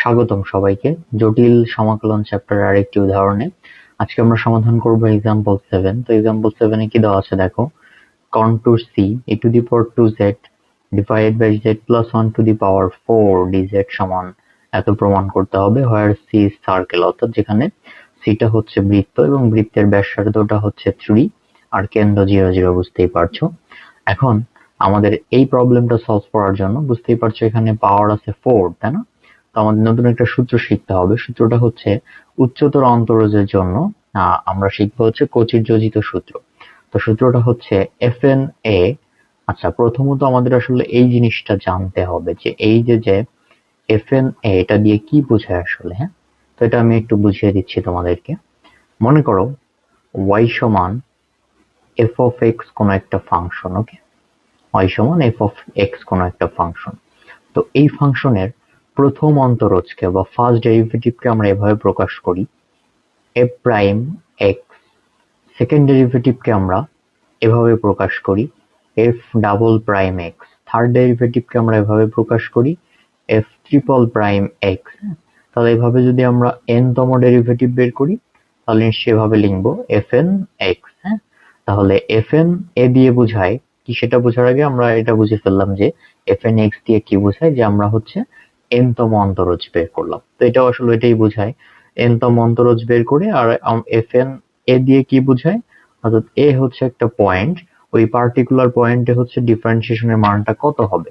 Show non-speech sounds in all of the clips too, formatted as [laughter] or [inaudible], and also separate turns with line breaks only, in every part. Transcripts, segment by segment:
স্বাগতম সবাইকে। জটিল সমাকলন চ্যাপ্টার আরেকটি উদাহরণে। আজকে আমরা সমাধান করব এক্সাম্পল সেভেন তো এক্সাম্পল সেভেনে কি দেওয়া আছে দেখো? Contour C a to the power two z divide by z plus one to the power four d z সমান এত প্রমাণ করতে হবে। হোয়ার সি সার্কেল অর্থাৎ যেখানে সিটা হচ্ছে বৃত্ত এবং বৃত্তের ব্যাসার্ধটা হচ্ছে থ্রি আর কেন্দ্র জিরো জিরো বুঝতেই পারছ। এখন আমাদের এই প্রবলেমটা সলভ করার জন্য, বুঝতেই পারছ এখানে পাওয়ার আছে ফোর তাই না? তো আমাদের নতুন একটা সূত্র শিখতে হবে। সূত্রটা হচ্ছে উচ্চতর অন্তরজের জন্য আমরা শিখব হচ্ছে কচির যোজিত সূত্র। তো সূত্রটা হচ্ছে এফ এন এ আচ্ছা প্রথমত আমাদের আসলে এই জিনিসটা জানতে হবে যে এই যে যে এফ এন এ এটা দিয়ে কি বোঝায় আসলে হ্যাঁ? তো এটা আমি একটু বুঝিয়ে দিচ্ছি তোমাদেরকে। মনে করো ওয়াই সমান এফ অফ এক্স কোনো একটা ফাংশন ওকে ওয়াই সমান এফ অফ এক্স কোনো একটা ফাংশন তো এই ফাংশনের প্রথম অন্তরজকে বা ফার্স্ট ডেরিভেটিভকে আমরা এভাবে প্রকাশ করি। এফ প্রাইম এক্স সেকেন্ড ডেরিভেটিভকে আমরা এভাবে প্রকাশ করি। F double prime x third ডেরিভেটিভকে আমরা এভাবে প্রকাশ করি। এফ ট্রিপল প্রাইম এক্স তাহলে এভাবে যদি আমরা এন তম ডেরিভেটিভ বের করি, তাহলে এভাবে লিখব এফ এন এক্স হ্যাঁ? তাহলে এফ এন এ দিয়ে বোঝায় কি সেটা বোঝার আগে আমরা এটা বুঝে ফেললাম যে এফ এন এক্স দিয়ে কি বোঝায়? যে আমরা হচ্ছে এন তম অন্তরজ বের করলাম। তো এটাও আসলে এটাই বোঝায়। এন তম অন্তরজ বের করে আর এফ এন এ দিয়ে কি বোঝায়? অর্থাৎ এ হচ্ছে একটা পয়েন্ট ওই পার্টিকুলার পয়েন্টে হচ্ছে ডিফারেন্সিয়েশনের মানটা কত হবে?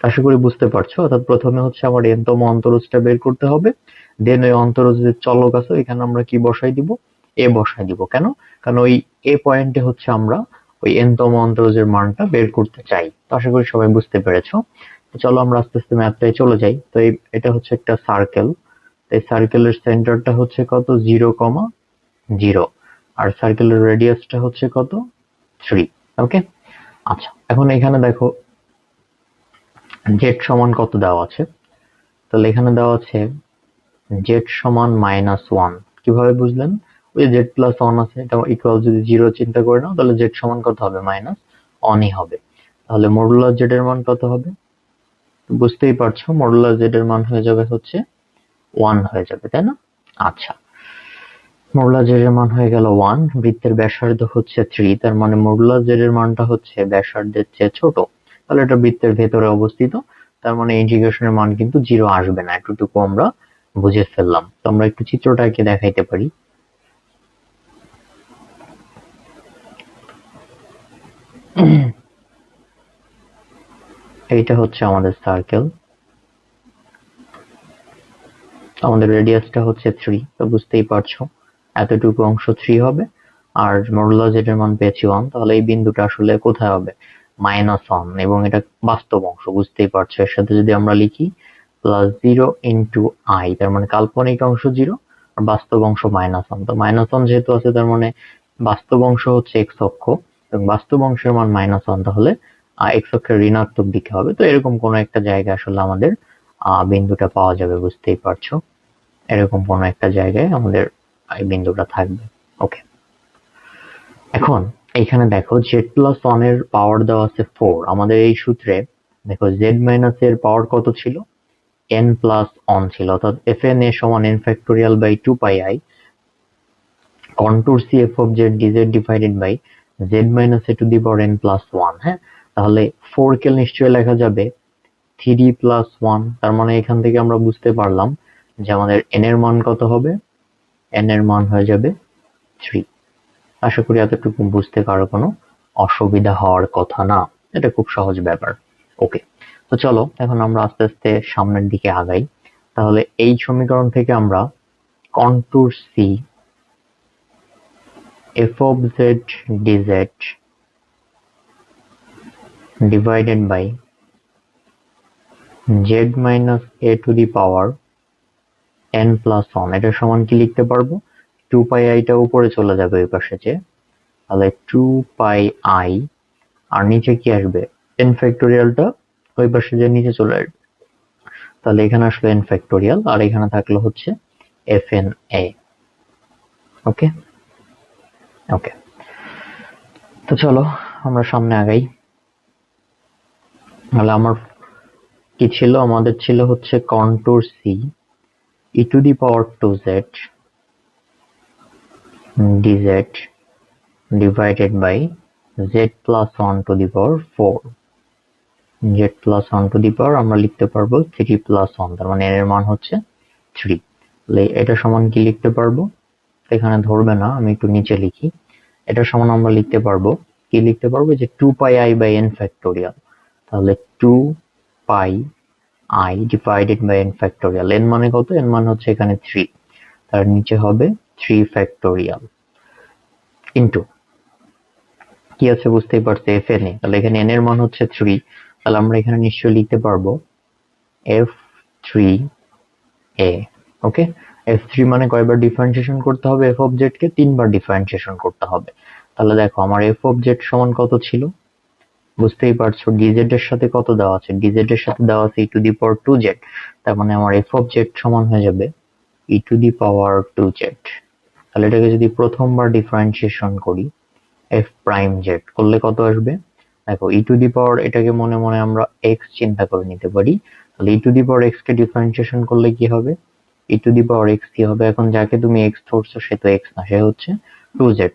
আশা করি বুঝতে পারছ? অর্থাৎ প্রথমে হচ্ছে আমার এন তম অন্তরজটা বের করতে হবে দেন ওই অন্তরজের চলক আছে এখানে আমরা কি বসাই দিব? এ বসাই দিব। কেন? কারণ ওই এ পয়েন্টে হচ্ছে আমরা ওই এন তম অন্তরজের মানটা বের করতে চাই। তো আশা করি সবাই বুঝতে পেরেছ। চলো আমরা আস্তে আস্তে ম্যাথটায় চলে যাই। তো এটা হচ্ছে একটা সার্কেল এই সার্কেলের সেন্টারটা হচ্ছে কত? জিরো কমা জিরো আর সার্কেলের রেডিয়াসটা হচ্ছে কত? থ্রি ওকে আচ্ছা এখন এখানে দেখো জেড সমান কত দেওয়া আছে? তাহলে এখানে দেওয়া আছে জেড সমান মাইনাস ওয়ান কীভাবে বুঝলেন? জেড প্লাস ওয়ান আছে, এটা ইকুয়াল যদি জিরো চিন্তা করে নাও, তাহলে জেড সমান কত হবে? মাইনাস ওয়ানই হবে। তাহলে মডুলার জেড এর মান কত হবে? বুঝতেই পারছ মডুলার জেড এর মান হয়ে যাবে হচ্ছে ওয়ান হয়ে যাবে, তাই না? আচ্ছা। মডুলার জেড এর মান হয়ে গেল ওয়ান বৃত্তের ব্যাসার্ধ হচ্ছে থ্রি তার মানে মডুলার জেড এর মানটা হচ্ছে ব্যাসার্ধের চেয়ে ছোট। তাহলে এটা বৃত্তের ভেতরে অবস্থিত, তার মানে ইন্টিগ্রেশনের মান কিন্তু জিরো আসবে না, এতটুকু আমরা বুঝে ফেললাম। তো আমরা একটু চিত্রটাকে দেখাইতে পারি। [clears throat] এইটা হচ্ছে আমাদের সার্কেল আমাদের রেডিয়াসটা হচ্ছে থ্রি তো বুঝতেই পারছ এতটুকু অংশ থ্রি হবে। আর মডুলার জেড মান পেয়েছি ওয়ান তাহলে এই বিন্দুটা আসলে কোথায় হবে? মাইনাস ওয়ান এবং এটা বাস্তব অংশ, বুঝতেই পারছ। এর সাথে যদি আমরা লিখি প্লাস জিরো ইন্টু আই তার মানে কাল্পনিক অংশ জিরো আর বাস্তব অংশ মাইনাস ওয়ান তো মাইনাস ওয়ান যেহেতু আছে, তার মানে বাস্তব অংশ হচ্ছে এক্স অক্ষ। এবং বাস্তব অংশের মান মাইনাস ওয়ান তাহলে এক্স অক্ষের ঋণাত্মক দিকে হবে। তো এরকম কোনো একটা জায়গায় আসলে আমাদের বিন্দুটা পাওয়া যাবে, বুঝতেই পারছ? এরকম কোনো একটা জায়গায় আমাদের এই বিন্দুটা থাকবে। ওকে এখন এইখানে দেখো জেড প্লাস ওয়ানের পাওয়ার দেওয়া আছে ফোর আমাদের এই সূত্রে, দেখো জেড মাইনাস এর পাওয়ার কত ছিল? এন প্লাস অন ছিল। অর্থাৎ এফ এন এ সমান n factorial by two pi i contour C f of z d z divided by z minus a to the power n plus one হ্যাঁ? তাহলে four কে নিশ্চয়ই লেখা যাবে three plus one তার মানে এখান থেকে আমরা বুঝতে পারলাম যে আমাদের এন এর মান কত হবে? এন এর মান হয়ে যাবে থ্রি আশা করি এতটুকু বুঝতে কারও কোনো অসুবিধা হওয়ার কথা না। এটা খুব সহজ ব্যাপার। ওকে, তো চলো, এখন আমরা আস্তে আস্তে সামনের দিকে আগাই। তাহলে এই সমীকরণ থেকে আমরা contour C f of z d z divided by z minus a to the power n plus 1 এটা সমান কি লিখতে পারব? 2 পাই i টা উপরে চলে যাবে ওই পাশে যে। তাহলে 2 পাই i আর নিচে কি আসবে? n ফ্যাক্টোরিয়ালটা ওই পাশে যে নিচে চলে আসবে। তাহলে এখানে আসলো n ফ্যাক্টোরিয়াল আর এখানে থাকল হচ্ছে fn a ওকে ওকে তো চলো, আমরা সামনে আগাই। তাহলে আমার কি ছিল? আমাদের ছিল হচ্ছে contour C e to the power two z dz divided by z plus 1 to the power 4 z plus 1 to the power আমরা লিখতে পারব 3 plus 1 তার মানে এর মান হচ্ছে 3 তাহলে এটা সমান কি লিখতে পারব? এখানে ধরবে না, আমি একটু নিচে লিখি। এটা সমান আমরা লিখতে পারব। কি লিখতে পারব? যে 2 pi i by n factorial তাহলে 2 pi i divided by n factorial n মানে কত? n মানে হচ্ছে এখানে 3 তার নিচে হবে 3 ফ্যাক্টোরিয়াল ইন্টু কি আছে বুঝতেই পারছে? F n a. তাহলে এখানে এন এর মান হচ্ছে থ্রি তাহলে আমরা এখানে নিশ্চয়ই লিখতে পারব f three a okay f three মানে কয়বার ডিফারেন্সিয়েশন করতে হবে? এফ অবজেক্ট কে তিনবার ডিফারেন্সিয়েশন করতে হবে। তাহলে দেখো, আমার এফ অবজেক্ট সমান কত ছিল? বুঝতেই পারছ ডিজেড এর সাথে কত দেওয়া আছে? ডিজেড এর সাথে দেওয়া আছে e to the power two z তার মানে আমার এফ অবজেক্ট সমান হয়ে যাবে e to the power two z তাহলে এটাকে যদি প্রথমবার ডিফারেন্সিয়েশন করি এফ প্রাইম জেড করলে কত আসবে? দেখো ই টু দি পাওয়ার এটাকে মনে মনে আমরা এক্স চিন্তা করে নিতে পারি। তাহলে e to the power x K differentiation করলে কি হবে? ই টু দি পাওয়ার এক্স কি হবে? এখন যাকে তুমি এক্স ধরছো, সে তো এক্স না, সে হচ্ছে টু জেড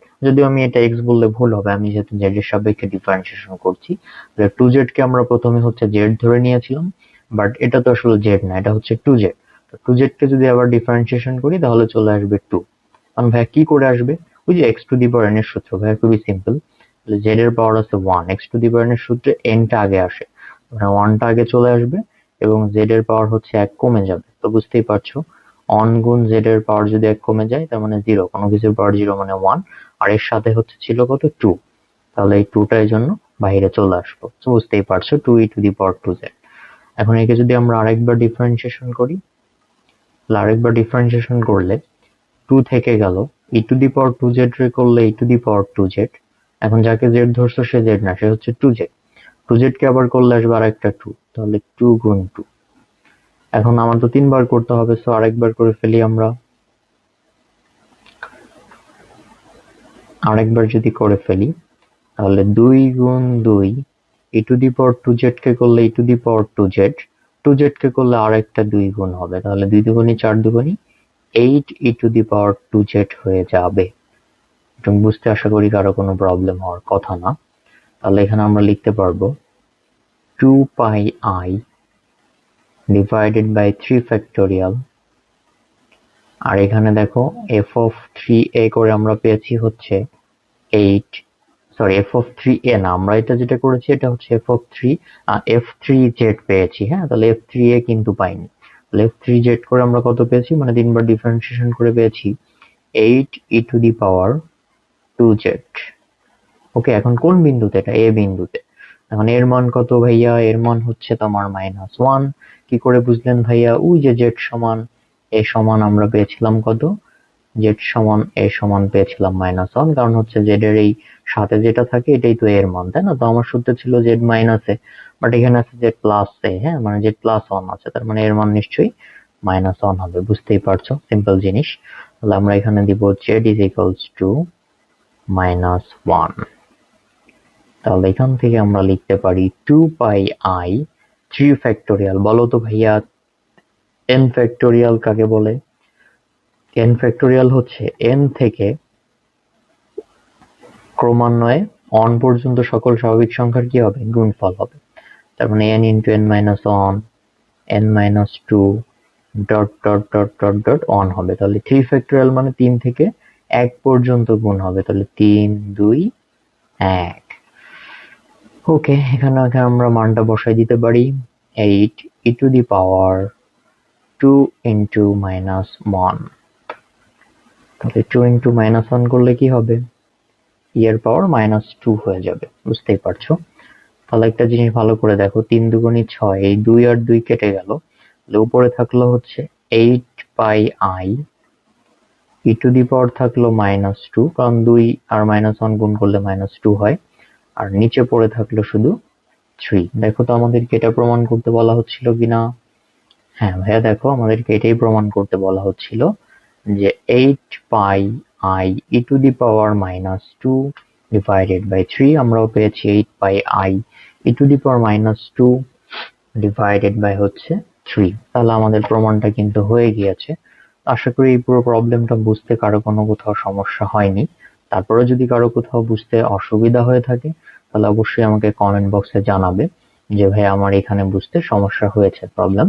আমি এটা এক্স বললে ভুল হবে, আমি যেহেতু জেড এর সাপেক্ষে ডিফারেন্সিয়েশন করছি। তাহলে টু জেড কে আমরা প্রথমে হচ্ছে জেড ধরে নিয়েছিলাম বাট এটা তো আসলে জেড না, এটা হচ্ছে টু জেড টু জেড কে যদি আবার ডিফারেন্সিয়েশন করি, তাহলে চলে আসবে টু কারণ ভাইয়া কি করে আসবে? ওই যে x to the power n এর সূত্র, ভাইয়া খুবই সিম্পল জেড এর পাওয়ার আছে one x to the power এর সূত্রে এনটা আগে আসে। মানে ওয়ানটা আগে চলে আসবে, এবং জেড এর পাওয়ার হচ্ছে এক, কমে যাবে। তো বুঝতেই পারছ? অন গুণ জেড এর পাওয়ার যদি এক কমে যায়, তার মানে জিরো কোনো কিছুর পাওয়ার জিরো মানে ওয়ান আর এর সাথে হচ্ছে ছিল কত? টু তাহলে এই টুটা এই জন্য বাইরে চলে আসব তো বুঝতেই পারছ two e to the power two z এখন একে যদি আমরা আরেকবার ডিফারেন্সিয়েশন করি, তাহলে আরেকবার ডিফারেন্সিয়েশন করলে টু থেকে গেল E to the power two Z রে করলে ই to the power two Z এখন যাকে জেড ধরছো সে জেড না, সে হচ্ছে টু জেড টু জেড কে আবার করলে আসবে আরেকটা টু তাহলে টু গুণ টু এখন আমার তো তিনবার করতে হবে সো আরেকবার করে ফেলি আমরা। আরেকবার যদি করে ফেলি, তাহলে দুই গুণ দুই e to the power two z কে করলে e to the power two z two z কে করলে আরেকটা দুই গুণ হবে, তাহলে দুই দুগুণি চার দুগুণি eight e to the power two z হয়ে যাবে। তুমি বুঝতে আশা করি কারও কোনো প্রবলেম হওয়ার কথা না। তাহলে এখানে আমরা লিখতে পারব two pi i divided by three factorial আর এখানে দেখো এফ অফ থ্রি এ করে আমরা পেয়েছি হচ্ছে eight sorry f of three a না, আমরা এটা যেটা করেছি এটা হচ্ছে f of three f three z পেয়েছি হ্যাঁ? তাহলে এফ থ্রি এ কিন্তু পাইনি। তাহলে এফ থ্রি জেড করে আমরা কত পেয়েছি? মানে তিনবার ডিফারেন্সিয়েশন করে পেয়েছি eight e to the power two z okay এখন কোন বিন্দুতে? এটা এ বিন্দুতে। এখন এর মান কত ভাইয়া? এর মান হচ্ছে তোমার মাইনাস ওয়ান কি করে বুঝলেন ভাইয়া? ওই যে জেড সমান এ সমান আমরা পেয়েছিলাম কত? জেড সমান এ সমান পেয়েছিলাম মাইনাস ওয়ান কারণ হচ্ছে জেড এর এই সাথে যেটা থাকে, এটাই তো এর মান, তাই না? তো আমার সূত্র ছিল জেড মাইনাস এ বাট এখানে আছে জেড প্লাস এ হ্যাঁ? মানে জেড প্লাস ওয়ান আছে, তার মানে এর মান নিশ্চয়ই মাইনাস ওয়ান হবে, বুঝতেই পারছ? সিম্পল জিনিস। তাহলে আমরা এখানে দিব z is equals to minus one তাহলে এখান থেকে আমরা লিখতে পারি two pi i three factorial বলো তো ভাইয়া এন ফ্যাক্টোরিয়াল কাকে বলে? এন ফ্যাক্টোরিয়াল হচ্ছে এন থেকে ক্রমান্বয়ে অন পর্যন্ত সকল স্বাভাবিক সংখ্যার কি হবে? গুণফল হবে। তার মানে n into n minus one n minus two dot dot dot dot dot one হবে। তাহলে থ্রি ফ্যাক্টোরিয়াল মানে তিন থেকে এক পর্যন্ত গুণ হবে। তাহলে তিন, দুই, এক। ওকে, এখানে আমরা মানটা বসাই দিতে পারি। Eight e to the power two into minus one তাহলে টু ইন্টু মাইনাস ওয়ান করলে কি হবে? ইয়ের পাওয়ার মাইনাস টু হয়ে যাবে, বুঝতেই পারছ? তাহলে একটা জিনিস ভালো করে দেখো, তিন দুগুণি ছয়, এই দুই আর দুই কেটে গেল। তাহলে উপরে থাকল হচ্ছে eight pi i e to the power থাকল মাইনাস টু কারণ দুই আর মাইনাস ওয়ান গুণ করলে মাইনাস টু হয়। আর নিচে পড়ে থাকল শুধু থ্রি দেখো তো আমাদেরকে এটা প্রমাণ করতে বলা হচ্ছিল কিনা? হ্যাঁ ভাইয়া, দেখো আমাদেরকে এটাই প্রমাণ করতে বলা হচ্ছিল যে eight pi i e to the power minus two divided by three আমরাও পেয়েছি eight pi i e to the power minus two divided by হচ্ছে থ্রি তাহলে আমাদের প্রমাণটা কিন্তু হয়ে গিয়েছে। আশা করি এই পুরো প্রবলেমটা বুঝতে কারও কোনো কোথাও সমস্যা হয়নি। তারপরে যদি কারও কোথাও বুঝতে অসুবিধা হয়ে থাকে, তাহলে অবশ্যই আমাকে কমেন্ট বক্সে জানাবে যে ভাই আমার এখানে বুঝতে সমস্যা হয়েছে প্রবলেম